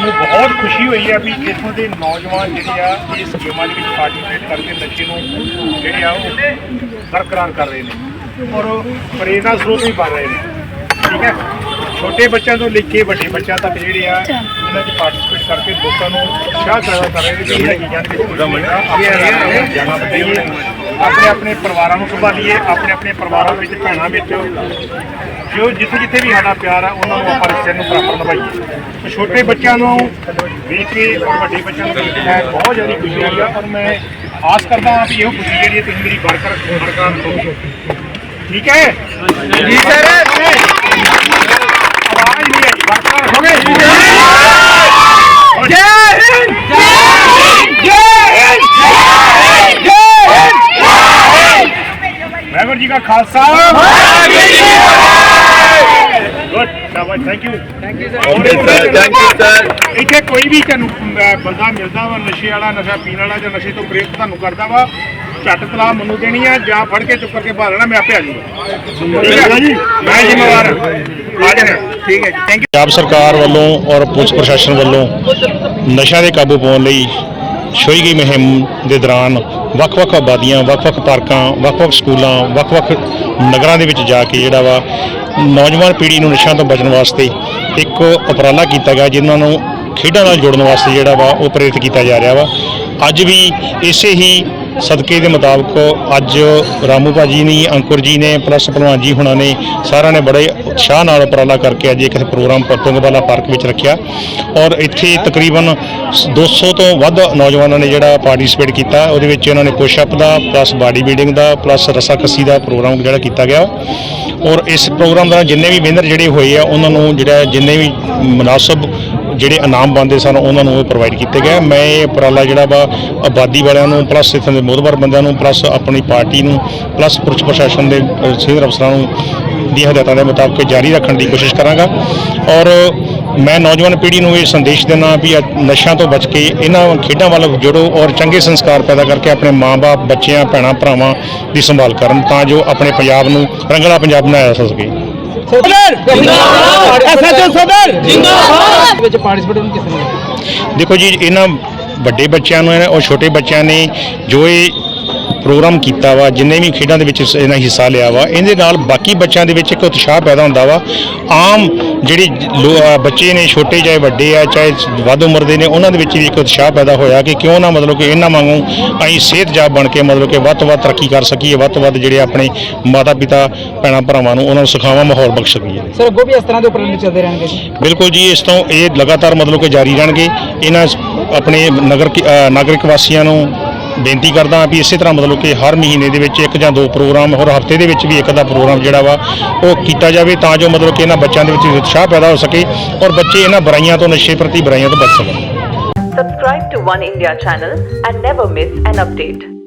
ਇਹ ਆ ਵੀ ਇੱਥੋਂ ਦੇ ਨੌਜਵਾਨ ਜਿਹੜੇ ਆ ਇਸ ਗੇਮਾਂ ਦੇ ਵਿੱਚ ਪਾਰਟਿਸਿਪੇਟ ਕਰਕੇ ਨਸ਼ੇ ਨੂੰ ਜਿਹੜੇ ਆ ਉਹ ਬਰਕਰਾਰ ਕਰ ਰਹੇ ਨੇ ਔਰ ਪ੍ਰੇਰਨਾ ਸਰੋਤ ਵੀ ਬਣ ਰਹੇ ਨੇ। ਠੀਕ ਹੈ? ਛੋਟੇ ਬੱਚਿਆਂ ਤੋਂ ਲੈ ਕੇ ਵੱਡੇ ਬੱਚਿਆਂ ਤੱਕ ਜਿਹੜੇ ਆ ਇਹਨਾਂ 'ਚ ਪਾਰਟਿਸਿਪੇਟ ਕਰਕੇ ਲੋਕਾਂ ਨੂੰ ਉਤਸ਼ਾਹ ਕਰ ਰਹੇ ਨੇ। ਕਿ ਇਹਨਾਂ ਚੀਜ਼ਾਂ ਦੇ ਵਿੱਚ ਜਾਣਾ ਬਤਾਈਏ ਆਪਣੇ ਆਪਣੇ ਪਰਿਵਾਰਾਂ ਨੂੰ ਸੰਭਾਲੀਏ ਆਪਣੇ ਆਪਣੇ ਪਰਿਵਾਰਾਂ ਵਿੱਚ ਭੈਣਾਂ ਵਿੱਚ। ਜੋ ਜਿੱਥੇ ਜਿੱਥੇ ਵੀ ਸਾਡਾ ਪਿਆਰ ਆ ਉਹਨਾਂ ਨੂੰ ਆਪਾਂ ਰਿਸ਼ਤੇ ਨੂੰ ਬਰਾਬਰ ਨਿਭਾਈਏ। ਛੋਟੇ ਬੱਚਿਆਂ ਨੂੰ ਵੇਖ ਕੇ ਔਰ ਵੱਡੇ ਬੱਚਿਆਂ ਨੂੰ ਵੇਖ ਕੇ ਬਹੁਤ ਜ਼ਿਆਦਾ ਖੁਸ਼ੀ ਆਈ ਆ। ਔਰ ਮੈਂ ਆਸ ਕਰਦਾ ਹਾਂ ਵੀ ਇਹੋ ਖੁਸ਼ੀ ਜਿਹੜੀ ਹੈ ਤੁਸੀਂ ਮੇਰੀ ਬਰਕਰਾਰ ਬਰਕਰਾਰ ਰੱਖੋਗੇ ਠੀਕ ਹੈ? ਜੀ ਸਰ ਆਵਾਜ਼ ਨਹੀਂ ਆਈ ਬਰਕਰਾਰ ਰੱਖੋਗੇ ਜੈ ਹਿੰਦ ਜੈ ਹਿੰਦ ਜੈ ਹਿੰਦ ਵਾਹਿਗੁਰੂ ਜੀ ਕਾ ਖਾਲਸਾ। ਵਾਹਿਗੁਰੂ ਜੀ ਕੀ ਫਤਿਹ ਗੁੱਡ ਸ਼ਾਬਾਸ਼ thank you thank you sir thank you sir ਇੱਥੇ ਕੋਈ ਵੀ ਤੁਹਾਨੂੰ ਅਹ, ਬੰਦਾ ਮਿਲਦਾ ਵਾ ਨਸ਼ੇ ਵਾਲਾ ਨਸ਼ਾ ਪੀਣ ਵਾਲਾ ਜਾਂ ਨਸ਼ੇ ਤੋਂ ਪ੍ਰੇਰਿਤ ਤੁਹਾਨੂੰ ਕਰਦਾ ਵਾ ਝੱਟ ਤਲਾ ਮੈਨੂੰ ਦੇਣੀ ਆ ਜਾਂ ਫੜ ਕੇ ਚੁੱਕ ਕਰਕੇ ਬਾਹਰ ਲੈਣਾ ਮੈਂ ਆਪੇ ਆ ਜਾਊਗਾ। ਠੀਕ ਹੈ? ਜੀ ਮੈਂ ਜ਼ਿੰਮੇਵਾਰ ਹਾਂ ਆ ਜਾਣਾ। ਠੀਕ ਹੈ ਜੀ ਥੈਂਕ ਪੰਜਾਬ ਸਰਕਾਰ ਵੱਲੋਂ ਔਰ ਪੁਲਿਸ ਪ੍ਰਸ਼ਾਸਨ ਵੱਲੋਂ ਨਸ਼ਾ ਦੇ ਕਾਬੂ ਪਾਉਣ ਲਈ ਛੋਈ ਗਈ ਮੁਹਿੰਮ ਦੇ ਦੌਰਾਨ ਵੱਖ-ਵੱਖ ਆਬਾਦੀਆਂ ਵੱਖ-ਵੱਖ ਪਾਰਕਾਂ ਵੱਖ-ਵੱਖ ਸਕੂਲਾਂ ਵੱਖ-ਵੱਖ ਨਗਰਾਂ ਦੇ ਵਿੱਚ ਜਾ ਕੇ ਜਿਹੜਾ ਵਾ ਨੌਜਵਾਨ ਪੀੜ੍ਹੀ ਨੂੰ ਨਸ਼ਿਆਂ ਤੋਂ ਬਚਣ ਵਾਸਤੇ ਇੱਕ ਉਪਰਾਲਾ ਕੀਤਾ ਗਿਆ, ਜਿਨ੍ਹਾਂ ਨੂੰ ਖੇਡਾਂ ਨਾਲ ਜੋੜਨ ਵਾਸਤੇ ਜਿਹੜਾ ਵਾ ਉਹ ਪ੍ਰੇਰਿਤ ਕੀਤਾ ਜਾ ਰਿਹਾ ਵਾ। ਅੱਜ ਵੀ ਇਸੇ ਹੀ ਸਦਕੇ ਦੇ ਮੁਤਾਬਕ ਅੱਜ ਰਾਮੂ ਭਾਜੀ ਨੇ, ਅੰਕੁਰ ਜੀ ਨੇ, ਪਲੱਸ ਭਲਵਾਨ ਜੀ ਹੁਣਾਂ ਨੇ, ਸਾਰਿਆਂ ਨੇ ਬੜੇ ਉਤਸ਼ਾਹ ਨਾਲ ਉਪਰਾਲਾ ਕਰਕੇ ਅੱਜ ਇੱਕ ਪ੍ਰੋਗਰਾਮ ਪਤੰਗਵਾਲਾ ਪਾਰਕ ਵਿੱਚ ਰੱਖਿਆ। ਔਰ ਇੱਥੇ ਤਕਰੀਬਨ 200 ਤੋਂ ਵੱਧ ਨੌਜਵਾਨਾਂ ਨੇ ਜਿਹੜਾ ਪਾਰਟਿਸਿਪੇਟ ਕੀਤਾ। ਉਹਦੇ ਵਿੱਚ ਉਹਨਾਂ ਨੇ ਪੁਸ਼ ਅਪ ਦਾ, ਪਲੱਸ ਬਾਡੀ ਬਿਲਡਿੰਗ ਦਾ, ਪਲੱਸ ਰੱਸਾਕੱਸੀ ਦਾ ਪ੍ਰੋਗਰਾਮ ਜਿਹੜਾ ਕੀਤਾ ਗਿਆ। ਔਰ ਇਸ ਪ੍ਰੋਗਰਾਮ ਦਾ ਜਿੰਨੇ ਵੀ ਵਿਨਰ ਜਿਹੜੇ ਹੋਏ ਆ, ਉਹਨਾਂ ਨੂੰ ਜਿਹੜਾ ਜਿੰਨੇ ਵੀ ਮੁਨਾਸਬ ਜਿਹੜੇ ਇਨਾਮ ਬੰਦੇ ਸਨ, ਉਹਨਾਂ ਨੂੰ ਉਹ ਪ੍ਰੋਵਾਈਡ ਕੀਤੇ ਗਏ। ਮੈਂ ਇਹ ਉਪਰਾਲਾ ਜਿਹੜਾ ਵਾ, ਆਬਾਦੀ ਵਾਲਿਆਂ ਨੂੰ ਪਲੱਸ ਇੱਥੇ ਦੇ ਮੋਹਤਬਰ ਬੰਦਿਆਂ ਨੂੰ ਪਲੱਸ ਆਪਣੀ ਪਾਰਟੀ ਨੂੰ ਪਲੱਸ ਪੁਲਿਸ ਪ੍ਰਸ਼ਾਸਨ ਦੇ ਸੀਨੀਅਰ ਅਫਸਰਾਂ ਨੂੰ ਦੀ ਹਦਾਇਤਾਂ ਦੇ ਮੁਤਾਬਕ ਜਾਰੀ ਰੱਖਣ ਦੀ ਕੋਸ਼ਿਸ਼ ਕਰਾਂਗਾ। ਔਰ ਮੈਂ ਨੌਜਵਾਨ ਪੀੜ੍ਹੀ ਨੂੰ ਇਹ ਸੰਦੇਸ਼ ਦੇਣਾ ਵੀ ਅੱਜ ਨਸ਼ਿਆਂ ਤੋਂ ਬਚ ਕੇ ਇਹਨਾਂ ਖੇਡਾਂ ਵੱਲ ਜੁੜੋ ਔਰ ਚੰਗੇ ਸੰਸਕਾਰ ਪੈਦਾ ਕਰਕੇ ਆਪਣੇ ਮਾਂ-ਬਾਪ, ਬੱਚਿਆਂ, ਭੈਣਾਂ, ਭਰਾਵਾਂ ਦੀ ਸੰਭਾਲ ਕਰਨ ਤਾਂ ਜੋ ਆਪਣੇ ਪੰਜਾਬ ਨੂੰ ਰੰਗਲਾ ਪੰਜਾਬ ਬਣਾਇਆ ਜਾ ਸਕੇ। ਐਸਐਚਓ ਸਦਰ ਜਿੰਦਾਬਾਦ! ਵਿੱਚ ਪਾਰਟਿਸਿਪੇਟ ਕਿਸ ਨੇ? ਦੇਖੋ ਜੀ ਇਹਨਾਂ ਵੱਡੇ ਬੱਚਿਆਂ ਨੂੰ ਉਹ ਛੋਟੇ ਬੱਚਿਆਂ ਨੇ ਜੋ ਇਹ ਪ੍ਰੋਗਰਾਮ ਕੀਤਾ ਵਾ ਜਿੰਨੇ ਵੀ ਖੇਡਾਂ ਦੇ ਵਿੱਚ ਇਸ- ਇਹਨਾਂ ਹਿੱਸਾ ਲਿਆ ਵਾ ਇਹਦੇ ਨਾਲ ਬਾਕੀ ਬੱਚਿਆਂ ਦੇ ਵਿੱਚ ਇੱਕ ਉਤਸ਼ਾਹ ਪੈਦਾ ਹੁੰਦਾ ਵਾ। ਆਮ ਜਿਹੜੀ ਲੋ- ਅਹ ਬੱਚੇ ਨੇ ਛੋਟੇ ਚਾਹੇ ਵੱਡੇ ਆ ਚਾਹੇ ਵੱਧ ਉਮਰ ਦੇ ਨੇ ਉਹਨਾਂ ਦੇ ਵਿੱਚ ਵੀ ਇੱਕ ਉਤਸ਼ਾਹ ਪੈਦਾ ਹੋਇਆ ਕਿ ਕਿਉਂ ਨਾ ਮਤਲਬ ਕਿ ਇਹਨਾਂ ਵਾਂਗੂ ਅਸੀਂ ਸਿਹਤਯਾਬ ਬਣ ਕੇ ਮਤਲਬ ਕਿ ਵੱਧ ਤੋਂ ਵੱਧ ਤਰੱਕੀ ਕਰ ਸਕੀਏ ਵੱਧ ਤੋਂ ਵੱਧ ਜਿਹੜੇ ਆਪਣੇ ਮਾਤਾ ਪਿਤਾ ਭੈਣਾਂ ਭਰਾਵਾਂ ਨੂੰ ਉਹਨਾਂ ਨੂੰ ਸਿਖਾਵਾਂ ਮਾਹੌਲ ਬਖਸ਼ ਸਕੀਏ। ਸਰ ਅੱਗੋਂ ਵੀ ਇਸ ਤਰ੍ਹਾਂ ਦੇ ਉਪਰਾਲੇ ਚੱਲਦੇ ਰਹਿਣਗੇ? ਜੀ ਬਿਲਕੁਲ ਜੀ ਇਸ ਤੋਂ ਇਹ ਲਗਾਤਾਰ ਮਤਲਬ ਕਿ ਜਾਰੀ ਰਹਿਣਗੇ। ਇਹਨਾਂ ਸ- ਆਪਣੇ ਨਗਰ ਕੀ- ਅ, ਨਾਗਰਿਕ ਵਾਸੀਆਂ ਨੂੰ ਬੇਨਤੀ ਕਰਦਾ ਵੀ ਇਸੇ ਤਰ੍ਹਾਂ ਮਤਲਬ ਕਿ ਹਰ ਮਹੀਨੇ ਦੇ ਵਿੱਚ ਇੱਕ ਜਾਂ ਦੋ ਪ੍ਰੋਗਰਾਮ ਹੋਰ ਹਫ਼ਤੇ ਦੇ ਵਿੱਚ ਵੀ ਇੱਕ ਦਾ ਪ੍ਰੋਗਰਾਮ ਜਿਹੜਾ ਵਾ ਉਹ ਕੀਤਾ ਜਾਵੇ ਤਾਂ ਜੋ ਮਤਲਬ ਕਿ ਇਹਨਾਂ ਬੱਚਿਆਂ ਦੇ ਵਿੱਚ ਉਤਸ਼ਾਹ ਪੈਦਾ ਹੋ ਸਕੇ ਔਰ ਬੱਚੇ ਇਹਨਾਂ ਬੁਰਾਈਆਂ ਤੋਂ, ਨਸ਼ੇ ਪ੍ਰਤੀ ਬੁਰਾਈਆਂ ਤੋਂ ਬਚ ਸਕਣ Subscribe to One India channel and never miss an update.